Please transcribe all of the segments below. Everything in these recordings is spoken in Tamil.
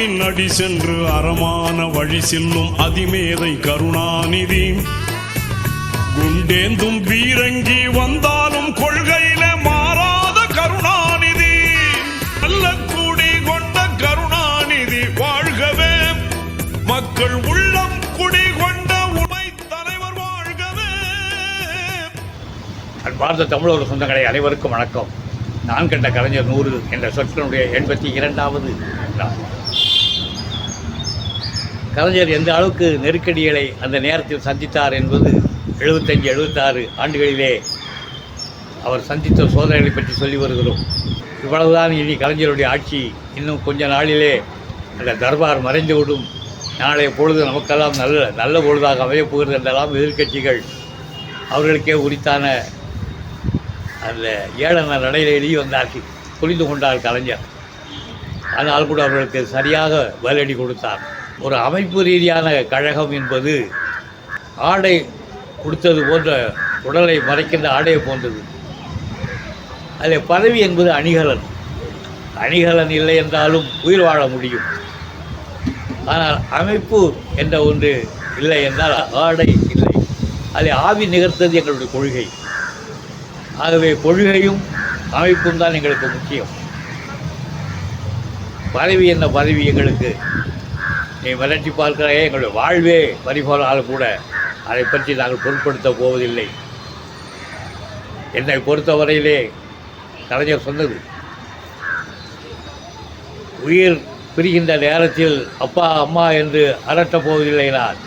பின்னடி சென்று அறமான வழி செல்லும் அதிமேதை கருணாநிதி. குண்டேந்தும் பீரங்கி வந்தாலும் கொள்கையில மாறாத கருணாநிதி. நல்ல கூடி கொண்ட கருணாநிதி வாழ்கவே. மக்கள் உள்ளம் குடி கொண்ட உண்மை தலைவர் வாழ்கவே. அன்பார்ந்த தமிழர் சொந்தங்களை அனைவருக்கும் வணக்கம். நான் கண்ட கலைஞர் நூறு என்ற சொற்களுடைய எண்பத்தி இரண்டாவது நாள். கலைஞர் எந்த அளவுக்கு நெருக்கடிகளை அந்த நேரத்தில் சந்தித்தார் என்பது எழுபத்தஞ்சு எழுபத்தாறு ஆண்டுகளிலே அவர் சந்தித்த சோதனைகளை பற்றி சொல்லி வருகிறோம். இவ்வளவுதான் இனி கலைஞருடைய ஆட்சி. இன்னும் கொஞ்ச நாளிலே அந்த தர்பார் மறைந்துவிடும் நாளைய பொழுது நமக்கெல்லாம் நல்ல நல்ல பொழுதாக அமையப் போகிறது என்றெல்லாம் எதிர்க்கட்சிகள் அவர்களுக்கே உரித்தான அந்த ஏழன நடையில் எழுதி வந்தார்கள் புரிந்து கொண்டார் கலைஞர். ஆனால் கூட அவர்களுக்கு சரியாக பதிலடி கொடுத்தார். ஒரு அமைப்பு ரீதியான கழகம் என்பது ஆடை கொடுத்தது போன்ற உடலை மறைக்கின்ற ஆடையை போன்றது. அதில் பதவி என்பது அணிகலன். அணிகலன் இல்லை என்றாலும் உயிர் வாழ முடியும். ஆனால் அமைப்பு என்ற ஒன்று இல்லை என்றால் ஆடை இல்லை. அதை ஆவி நிகர்த்தது எங்களுடைய கொள்கை. ஆகவே கொள்கையும் அமைப்பும் தான் எங்களுக்கு முக்கியம். பதவி என்ன பதவி எங்களுக்கு? நீ வளர்ச்சி பார்க்கிறாயே எங்களுடைய வாழ்வே பறிபோனாலும் கூட. அதை பற்றி நாங்கள் பொருட்படுத்த போவதில்லை. என்னை பொறுத்தவரையிலே கலைஞர் சொன்னது உயிர் பிரிகின்ற நேரத்தில் அப்பா அம்மா என்று அரட்டப் போவதில்லை நான்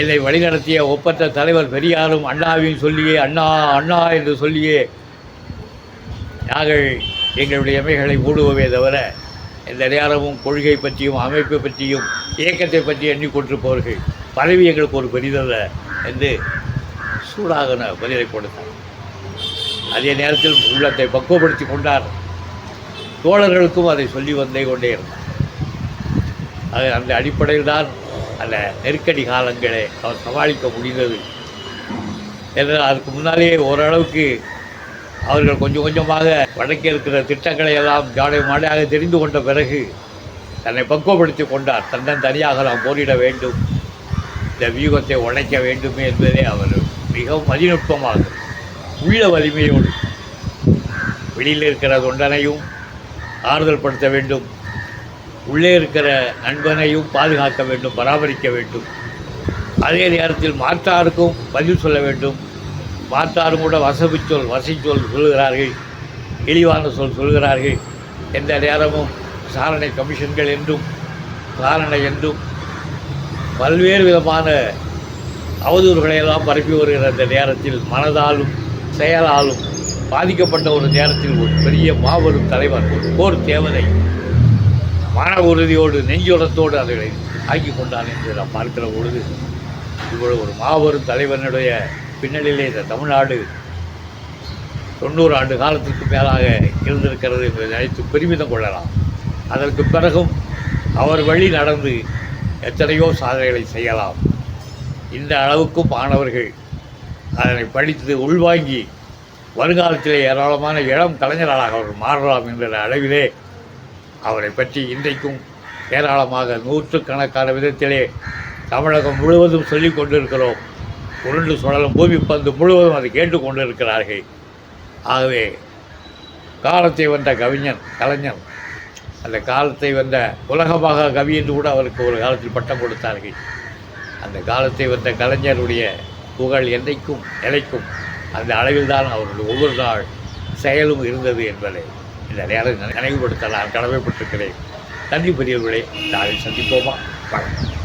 என்னை வழிநடத்திய ஒப்பற்ற தலைவர் பெரியாரும் அண்ணாவையும் சொல்லியே அண்ணா அண்ணா என்று சொல்லியே நாங்கள் எங்களுடைய எமைகளை மூடுவோமே தவிர எந்த நேரமும் கொள்கை பற்றியும் அமைப்பை பற்றியும் இயக்கத்தை பற்றி எண்ணிக்கொண்டிருப்பவர்கள் பதவி எங்களுக்கு ஒரு பெரிதல்ல என்று சூடாக பதிலை கொடுத்தார். அதே நேரத்தில் உள்ளத்தை பக்குவப்படுத்தி கொண்டார். தோழர்களுக்கும் அதை சொல்லி வந்தே கொண்டே இருந்தார். அது அந்த அடிப்படையில் தான் அந்த நெருக்கடி காலங்களை அவர் சமாளிக்க முடிந்தது. ஏன்னா அதுக்கு முன்னாலேயே ஓரளவுக்கு அவர்கள் கொஞ்சம் கொஞ்சமாக வடக்கே இருக்கிற திட்டங்களை எல்லாம் ஜாடை மாடையாக தெரிந்து கொண்ட பிறகு தன்னை பக்குவப்படுத்தி கொண்டார். தன்னன் தனியாக நாம் போரிட வேண்டும். இந்த வியூகத்தை உடைக்க வேண்டுமே என்பதே அவர் மிகவும் மதிநுட்பமாக உள்ள வலிமையோடு வெளியில் இருக்கிற தொண்டனையும் ஆறுதல் படுத்த வேண்டும். உள்ளே இருக்கிற நண்பனையும் பாதுகாக்க வேண்டும் பராமரிக்க வேண்டும். அதே நேரத்தில் மாற்றாருக்கும் பதில் சொல்ல வேண்டும். பார்த்தாலும் கூட வசவு சொல் வசை சொல் சொல்கிறார்கள் இழிவான சொல் சொல்கிறார்கள் எந்த நேரமும் விசாரணை கமிஷன்கள் என்றும் விசாரணை என்றும் பல்வேறு விதமான அவதூறுகளை எல்லாம் பரப்பி வருகிற அந்த நேரத்தில் மனதாலும் செயலாலும் பாதிக்கப்பட்ட ஒரு நேரத்தில் ஒரு பெரிய மாபெரும் தலைவர் ஒரு போர் தேவதை மன உறுதியோடு நெஞ்சுரத்தோடு அதை ஆக்கி கொண்டான் என்று நாம் பார்க்கிற பொழுது இவ்வளவு ஒரு மாபெரும் தலைவனுடைய பின்னணியிலே இந்த தமிழ்நாடு தொண்ணூறு ஆண்டு காலத்திற்கு மேலாக இருந்திருக்கிறது என்பதை நினைத்து பெருமிதம் கொள்ளலாம். அதற்கு பிறகும் அவர் வழி நடந்து எத்தனையோ சாதனைகளை செய்யலாம். இந்த அளவுக்கும் மாணவர்கள் அதனை படித்து உள்வாங்கி வருங்காலத்திலே ஏராளமான இளம் கலைஞர்களாக அவர் மாறலாம் என்ற அளவிலே அவரை பற்றி இன்றைக்கும் ஏராளமாக நூற்றுக்கணக்கான விதத்திலே தமிழகம் முழுவதும் சொல்லிக் கொண்டிருக்கிறோம். உருண்டு சுழலும் பூமி பந்து முழுவதும் அதை கேட்டுக்கொண்டிருக்கிறார்கள். ஆகவே காலத்தை வந்த கவிஞன் கலைஞன் அந்த காலத்தை வந்த உலகமாக கவி என்று கூட அவருக்கு ஒரு காலத்தில் பட்டம் கொடுத்தார்கள். அந்த காலத்தை வந்த கலைஞருடைய புகழ் என்றைக்கும் நிலைக்கும் அந்த அளவில் தான் அவருடைய ஒவ்வொரு நாள் செயலும் இருந்தது என்பதை இந்த நேரம் நினைவுபடுத்த நான் கடமைப்பட்டிருக்கிறேன். நன்றி பெரியவர்களே நாளை சந்திப்போமா? வணக்கம்.